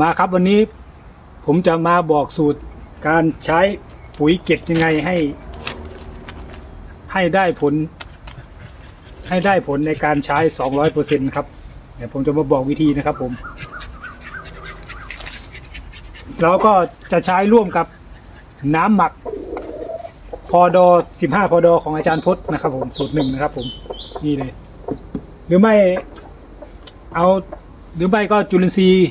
มาครับวันนี้ผมจะมาบอกสูตรการใช้ปุ๋ยเก็ดยังไงให้ ให้ได้ผล ให้ได้ผลในการใช้ 200%ครับเดี๋ยวผมจะมาบอกวิธีนะครับผม เราก็จะใช้ร่วมกับน้ำหมักพอดอ15พอดอของอาจารย์พจน์นะครับผมสูตรหนึ่งนะครับผมนี่เลย หรือไม่เอาหรือไม่ก็จุลินทรีย์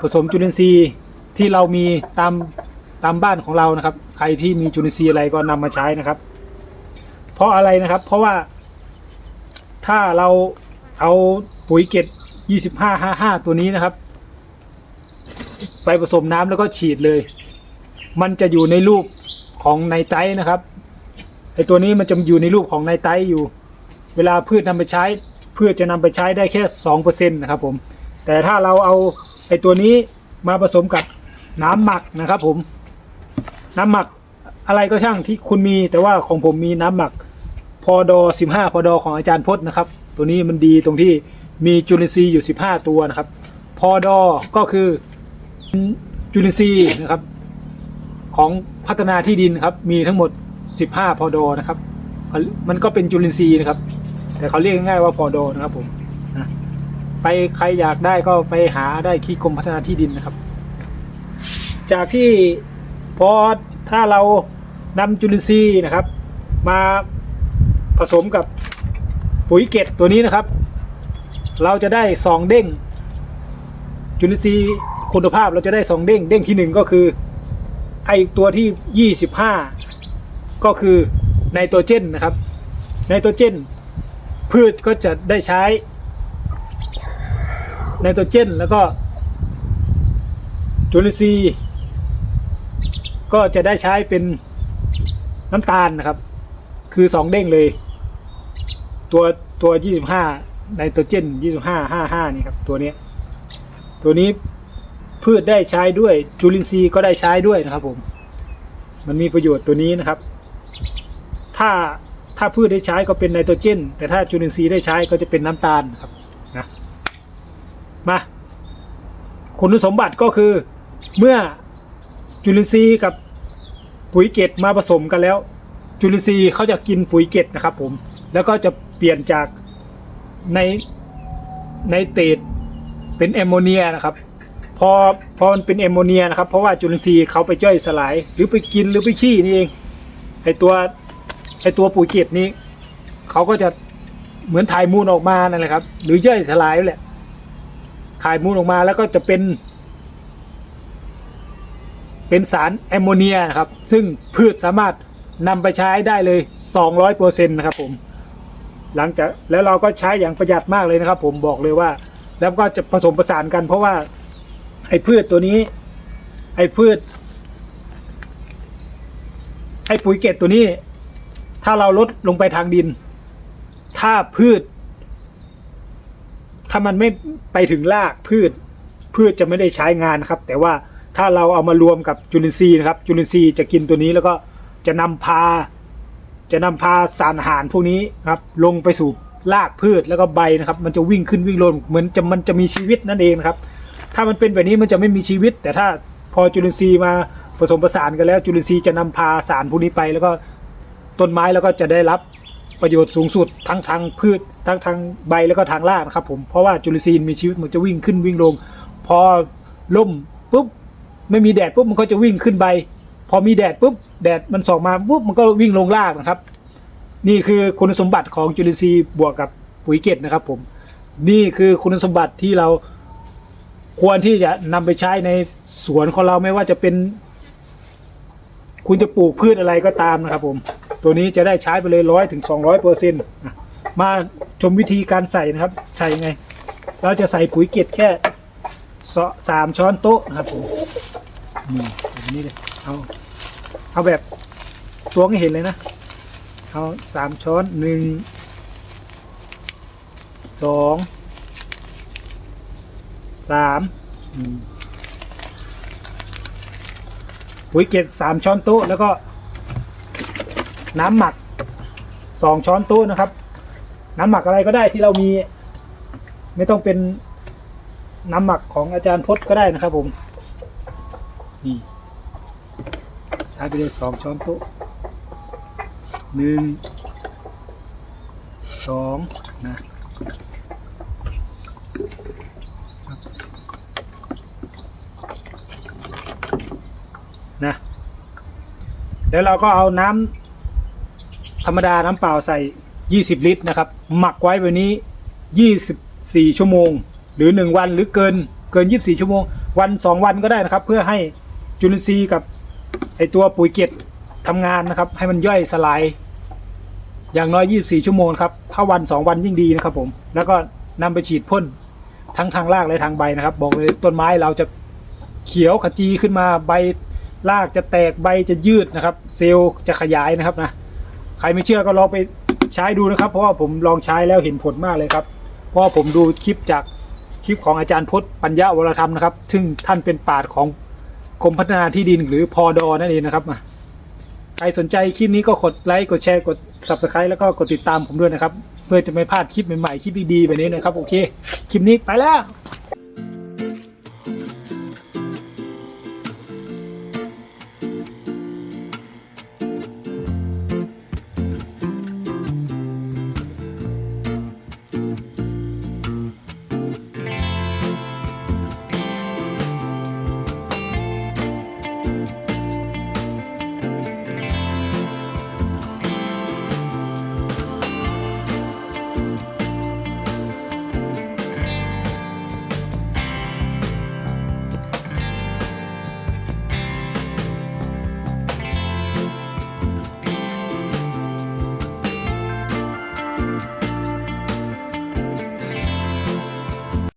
ผสมจุลินทรีย์ที่เรามีตามตามบ้านของเรานะครับ ใครที่มีจุลินทรีย์อะไรก็นำมาใช้นะครับ เพราะอะไรนะครับ เพราะว่า ถ้าเราเอาปุ๋ยเกต2555 ตัวนี้นะครับ ไปผสมน้ำแล้วก็ฉีดเลย มันจะอยู่ในรูปของไนไตรนะครับไอตัวนี้มันจะอยู่ในรูปของไนไตรอยู่ เวลาพืชนำไปใช้พืชจะนำไปใช้ได้แค่2%นะครับผม แต่ถ้าเราเอา ไอตัวนี้มาผสมกับน้ำหมักนะครับผมน้ำหมักอะไรก็ช่างที่คุณมี แต่ว่าของผมมีน้ำหมักพอดอ15พอดอของอาจารย์พจน์นะครับ ตัวนี้มันดีตรงที่มีจุลินทรีย์อยู่ 15 ตัวนะครับพอดอก็คือจุลินทรีย์นะครับของพัฒนาที่ดินครับมีทั้งหมด 15 พอดอนะครับ มันก็เป็นจุลินทรีย์นะครับ แต่เขาเรียกง่ายๆว่าพอดอนะครับผมนะ ไปใครอยากได้ก็ไปหาได้ที่กรมพัฒนาที่ดินนะครับ จากที่พอถ้าเรานำจุลินทรีย์นะครับ มาผสมกับปุ๋ยเกตตัวนี้นะครับ เราจะได้สองเด้ง จุลินทรีย์คุณภาพเราจะได้สองเด้ง เด้งที่หนึ่งก็คือไอตัวที่ 25 ก็คือไนโตรเจนนะครับไนโตรเจน พืชก็จะได้ใช้ ไนโตรเจน แล้วก็จุลินทรีย์ก็จะได้ใช้เป็นน้ำตาลนะครับ คือ2เด้งเลย ตัวตัว25ไนโตรเจน25 55นี่ครับ ตัวนี้ ตัวนี้พืชได้ใช้ด้วย จุลินทรีย์ก็ได้ใช้ด้วยนะครับผม มันมีประโยชน์ตัวนี้นะครับ ถ้าถ้าพืชได้ใช้ก็เป็นไนโตรเจน แต่ถ้าจุลินทรีย์ได้ใช้ก็จะเป็นน้ำตาลครับนะ มา คุณสมบัติก็คือเมื่อจุลินทรีย์กับปุ๋ยเกตมาผสมกันแล้ว จุลินทรีย์เขาจะกินปุ๋ยเกตนะครับผมแล้วก็จะเปลี่ยนจากในในเตดเป็นแอมโมเนียนะครับพอพอมันเป็นแอมโมเนียนะครับ เพราะว่าจุลินทรีย์เขาไปย่อยสลาย หรือไปกินหรือไปขี้นี่เองไอตัวไอตัวปุ๋ยเกตนี้เขาก็จะเหมือนถ่ายมูลออกมานั่นแหละครับ หรือย่อยสลายแหละ ถ่ายมูลออกมาแล้วก็จะเป็น เป็นสารแอมโมเนียนะครับ ซึ่งพืชสามารถนำไปใช้ได้เลย 200%นะครับผม หลังจากแล้วเราก็ใช้อย่างประหยัดมากเลยนะครับ ผมบอกเลยว่า แล้วก็จะผสมผสานกันเพราะว่าไอ้พืชตัวนี้ ไอ้พืช ไอ้ปุ๋ยเกตตัวนี้ ถ้าเราลดลงไปทางดิน ถ้าพืช ถ้ามันไม่ไปถึงรากพืช พืชจะไม่ได้ใช้งานนะครับ แต่ว่าถ้าเราเอามารวมกับจุลินทรีย์นะครับ จุลินทรีย์จะกินตัวนี้แล้วก็จะนำพา จะนำพาสารอาหารพวกนี้ครับ ลงไปสู่รากพืชแล้วก็ใบนะครับ มันจะวิ่งขึ้นวิ่งลงเหมือนจะมันจะมีชีวิตนั่นเองนะครับ ถ้ามันเป็นแบบนี้มันจะไม่มีชีวิต แต่ถ้าพอจุลินทรีย์มาผสมผสานกันแล้วจุลินทรีย์จะนำพาสารพวกนี้ไป แล้วก็ต้นไม้แล้วก็จะได้รับ ประโยชน์สูงสุดทั้งทางพืชทั้งทางใบแล้วก็ทางรากนะครับผมเพราะว่าจุลินทรีย์มีชีวิตมันจะวิ่งขึ้นวิ่งลง พอล่มปุ๊บไม่มีแดดปุ๊บมันก็จะวิ่งขึ้นใบ พอมีแดดปุ๊บแดดมันส่องมาปุ๊บมันก็วิ่งลงรากนะครับ นี่คือคุณสมบัติของจุลินทรีย์บวกกับปุ๋ยเกตนะครับผมนี่คือคุณสมบัติที่เราควรที่จะนำไปใช้ในสวนของเราไม่ว่าจะเป็น คุณจะปลูกพืชอะไรก็ตามนะครับผม ตัวนี้จะได้ใช้ไปเลยร้อยถึงสองร้อยเปอร์เซ็นต์มาชมวิธีการใส่นะครับ ใส่ไง เราจะใส่ปุ๋ยเกตแค่สามช้อนโต๊ะนะครับผมนี่แบบนี้เลยเอาเอาแบบตัวให้เห็นเลยนะ เอาสามช้อนหนึ่งสองสามอืมปุ๋ยเกล็ดสามช้อนโต๊ะแล้วก็ น้ำหมักสองช้อนโต๊ะนะครับ น้ำหมักอะไรก็ได้ที่เรามี ไม่ต้องเป็นน้ำหมักของอาจารย์พจน์ก็ได้นะครับผมนี่ใช้ไปเลยสองช้อนโต๊ะหนึ่งสองนะนะเดี๋ยวเราก็เอาน้ำ รรมดาน้ำเปล่าใส่ 20 ลิตรนะครับ หมักไว้แบบนี้ 24 ชั่วโมง หรือ 1 วันหรือเกินเกิน 24 ชั่วโมง วัน 2 วันก็ได้นะครับ เพื่อให้จุลินทรีย์กับไอตัวปุ๋ยเกล็ดทำงานนะครับ ให้มันย่อยสลาย อย่างน้อย 24 ชั่วโมงครับถ้าวัน 2 วันยิ่งดีนะครับผม แล้วก็นำไปฉีดพ่นทั้งทางรากและทางใบนะครับ บอกเลยต้นไม้เราจะเขียวขจีขึ้นมาใบรากจะแตกใบจะยืดนะครับ เซลล์จะขยายนะครับนะ ใครไม่เชื่อก็ลองไปใช้ดูนะครับ เพราะว่าผมลองใช้แล้วเห็นผลมากเลยครับ เพราะผมดูคลิปจากคลิปของอาจารย์พจน์ปัญญาวรธรรมนะครับ ซึ่งท่านเป็นปาดของกรมพัฒนาที่ดินหรือพอดอนั่นเองนะครับมาใครสนใจคลิปนี้ก็กดไลค์กดแชร์กด subscribe แล้วก็กดติดตามผมด้วยนะครับ เพื่อจะไม่พลาดคลิปใหม่ๆคลิปดีๆแบบนี้นะครับ โอเค คลิปนี้ไปแล้ว